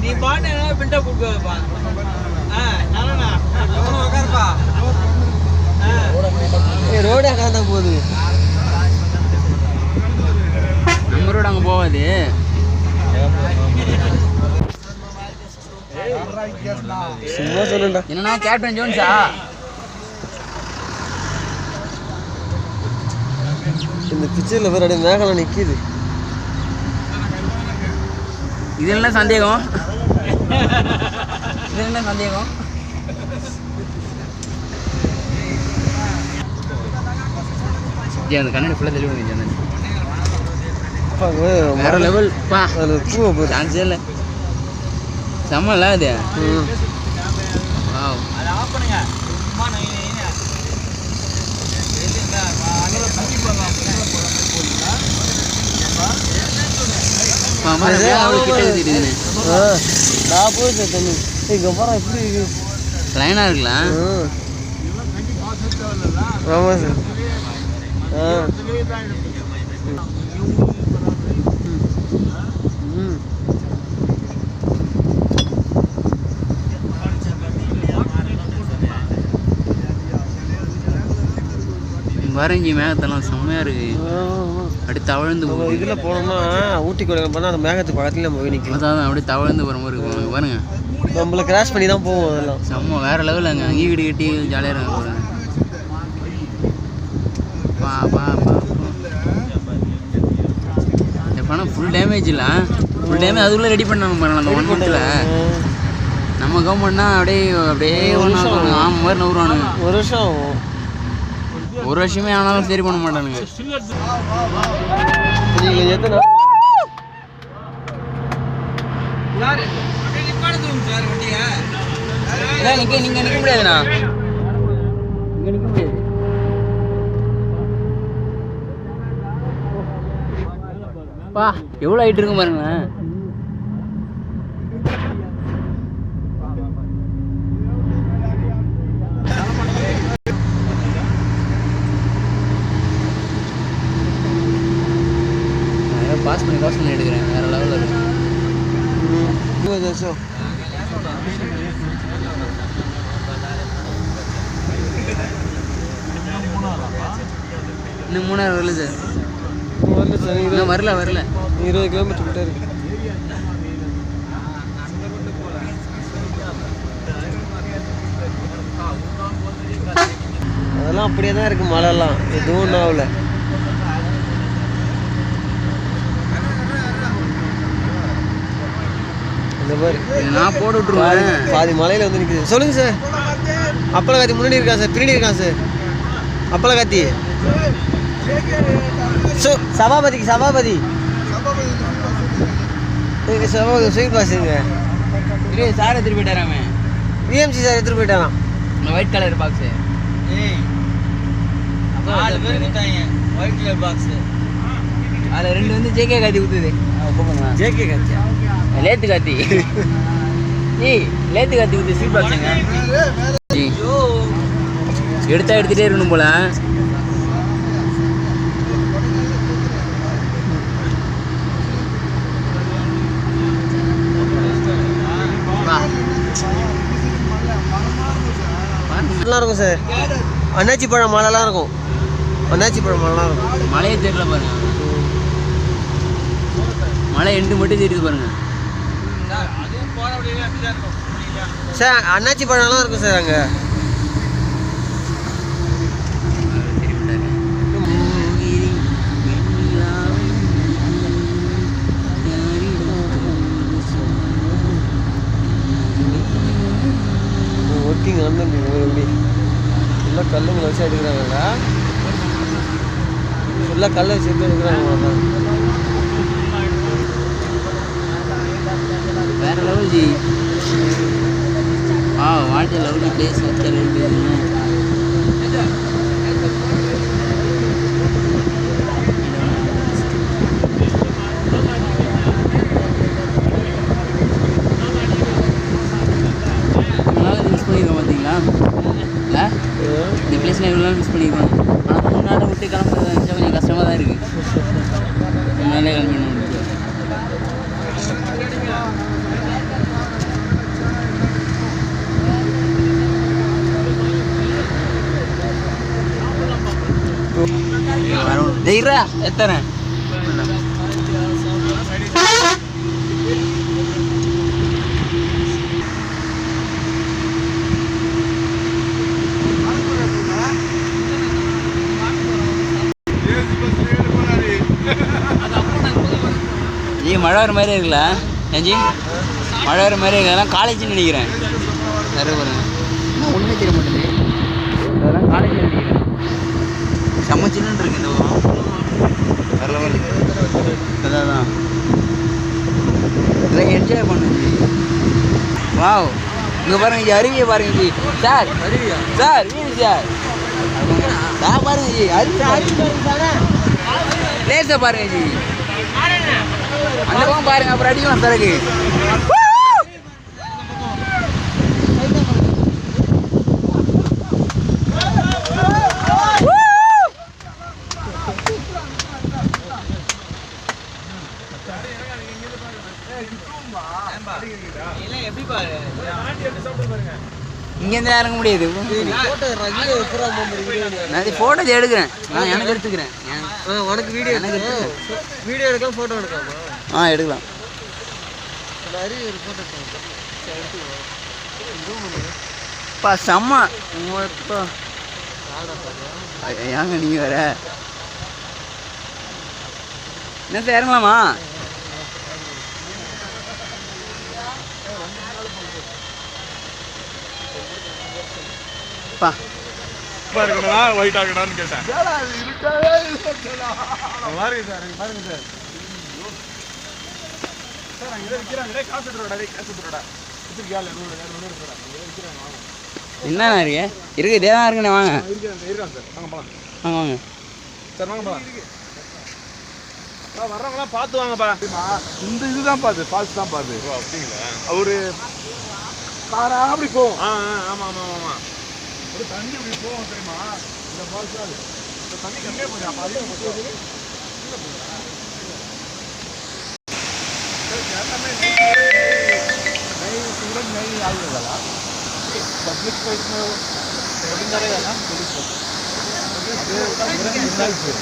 நீ பாட்டு பிண்டா கொடுப்பா ஆ நானா உட்காருப்பா ரோடே காந்தா போகுது? நம்ம ரோடு அங்கே போகாது. சும்மா சொல்லுண்டா என்னன்னா கேப்டன் ஜோன்ஸா இந்த பிக்சரில் வேறு அப்படியே மேகலாம் நிற்கிது இது என்ன சந்தேகம். இது என்ன சந்தேகம் ஜி அந்த கண்ணாடி. ஃபுல்லாக தெளிவு வேற லெவல் பா. சான்ஸே இல்லை. செம்மல அது ம் வாவ் அதை ஆஃப் பண்ணுங்க சும்மா நை நைன்னு. எதுங்க, அங்கே தண்ணி போடலாம். மாமா அவ்வளோ கிட்ட தெரியுதுண்ணே ஆ நான் போகுது தண்ணி இங்கே போகிறா எப்படி இருக்கு லைனாக இருக்கலாம் ஆமாம் சார் ஆ வரஞ்சி மேகத்தெல்லாம் செம்மையாக இருக்கு. அப்படியே தவழ்ந்து இதில் போனோம்னா ஊட்டி கொடைக்கானல் போனால் அந்த மேகத்துக்கு பக்கத்துல நம்ம போய் நிற்கலாம் அதான் அப்படியே தவழ்ந்து போகிற மாதிரி இருக்கும். பாருங்க. நம்மள கிராஸ் பண்ணி தான் போவோம் அதெல்லாம். செம்ம வேற லெவலில் அங்கே. அங்கேயும் வீடு கட்டி ஜாலியாக இருக்காங்க பாருங்க பா பா பணம் ஃபுல் டேமேஜ் இல்லை ஃபுல் டேமேஜ் அதுக்குள்ளே ரெடி பண்ணாங்க பாருங்க அந்த ஒன் மந்த்தில் நம்ம கவர்மெண்ட்னா அப்படியே அப்படியே ஒன்று ஆமாம் மாதிரி நவுறானுங்க ஒரு வருஷம் ஒரு வருஷமே ஆனாலும் சரி பண்ண மாட்டானுங்க. நீங்கள் எத்தனை நிற்க நீங்கள் நிற்க முடியாதுண்ணா. இங்கே நிற்க முடியாது. பா எவ்வளோ ஹைட் இருக்கும் பாருங்களேன் பாஸ் பண்ணி பாஸ் பண்ணி எடுக்கிறேன் வேற லெவலில் இருக்கு இருபது வருஷம் இன்னும் மூணாயிரம் வரல சார். வரல சார் இன்னும் வரல வரல. இருபது கிலோமீட்டர் கிட்ட இருக்கு. அதெல்லாம் அப்படியே தான் இருக்கு மழைலாம். எதுவும் ஒன்றும் ஆகல. இந்த மாதிரி நான் போட்டு பாதி விட்ருவேன் பாதி மலையில வந்து நிற்குது சொல்லுங்க சார். அப்பள காத்தி முன்னாடி இருக்கான் சார்? பின்னாடி இருக்கான் சார்? அப்பள காத்தி சபாபதிக்கு சபாபதி சபாபதி. ஸ்வீட் இரு சார் எடுத்துட்டு போயிட்டாராமே பிஎம்சி சார் எடுத்துட்டு போயிட்டாராம் ஒயிட் கலர் பாக்ஸு ஏய், நாலு பேர். கொடுத்தாங்க ஒயிட் கலர் பாக்ஸ் அதில் ரெண்டு வந்து ஜேகே காத்தி ஊற்றுது ஜேகே காத்தியா லேத்து காத்தி ஏய் லேத்து காத்தி ஊற்று ஸ்வீட் பாக்ஸுங்க ஜி எடுத்தா எடுத்துகிட்டே இருக்கணும் போல. நல்லா இருக்கும் சார். அண்ணாச்சி பழம் மழைலாம் இருக்கும். அண்ணாச்சி பழம் மழைலாம் இருக்கும். மழையே தெரியல பாருங்க. மழை எண்டு மட்டும் தெரியுது பாருங்க? சார் அண்ணாச்சி பழம்லாம் இருக்கும் சார் அங்கே. ஒர்க்கிங் எப்படி ஃபுல்லாக கல்லுங்களை வச்சு எடுக்கிறாங்கல்ல ஃபுல்லாக கல்லை வச்சு எடுத்து எடுக்கிறாங்க வேற level ji. Ah what a lovely place such டெய்ரா எத்தனை? ஜி மழை வர மாதிரி இருக்குல்ல ஏஞ்சி? மழை வர மாதிரி இருக்கு அதெல்லாம் காலேஜ்னு நினைக்கிறேன். சரி பாருங்க ஒன்றுமே தெரிய மாட்டேங்குது. அதெல்லாம் காலேஜ் நினைக்கிறேன். செம்ம சில்லுன்னு இருக்கு இந்த பக்கம் வேற level. அதான் அதான். இதெல்லாம் என்ஜாய் வாவ் இங்கே பாருங்க ஜி அருவியை பாருங்க ஜி சார் சார் வீடு சார் நான் பாருங்க ஜி அருவி லேசை பாருங்க ஜி அந்த பக்கம் பாருங்க அப்புறம் அடிக்கலாம் சரக்கு இங்கேருந்து இறங்க முடியாது. நான் ஃபோட்டோ எடுக்கிறேன். நான் எனக்கு எடுத்துக்கிறேன். உனக்கு வீடியோ எனக்கு வீடியோ எடுக்கலாம் ஃபோட்டோ எடுக்காமா ஆ எடுக்கலாம். பா செம்ம. ஏங்க நீங்கள் வேற. என்ன சார் இறங்கலாமா? பா இருக்கணுமா ஒயிட் ஆகணும்னு கேட்டேன். பாருங்க சார் பாருங்க சார். சார் அங்கே இதை விற்கிறாங்க காசு காசு எடுத்துடா வச்சிருக்கியா இல்லை நூறு நூறு விற்கிறாங்க வாங்க. என்னண்ணா இருக்கு இருக்கு இதே தான் இருக்குண்ணே வாங்க. இருக்காங்க சார். வாங்க போகலாம் வாங்க வாங்க. சார் வாங்க போகலாம் வர்றவங்களாம் பார்த்து வாங்கப்பா. இந்த இதுதான் பாது ஃபால்ஸ் தான் பாது ஓ அப்படிங்களா? அவரு காரா அப்படி போகும் ஆ ஆ, ஆமா ஆமா. ஆமா ஒரு தண்ணி இப்படி போகும் தெரியுமா இந்த ஃபால்ஸ் தான் அது. இந்த தண்ணி கம்மியாக போகுது அப்போ அதிகம் போகுது नहीं आगे वाला पब्लिक को इसमें वोटिंग करेगा ना पुलिस को सिगरेट मिलना ही फिर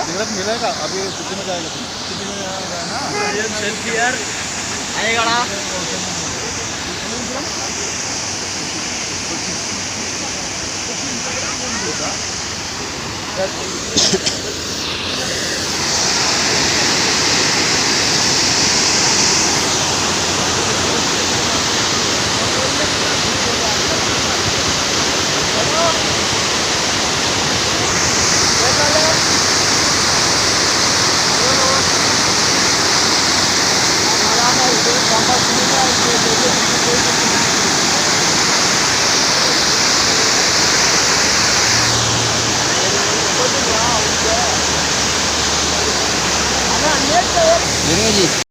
सिगरेट मिलेगा अभी कितने में जाएगा कितने में जाएगा ना सेल्फी यार です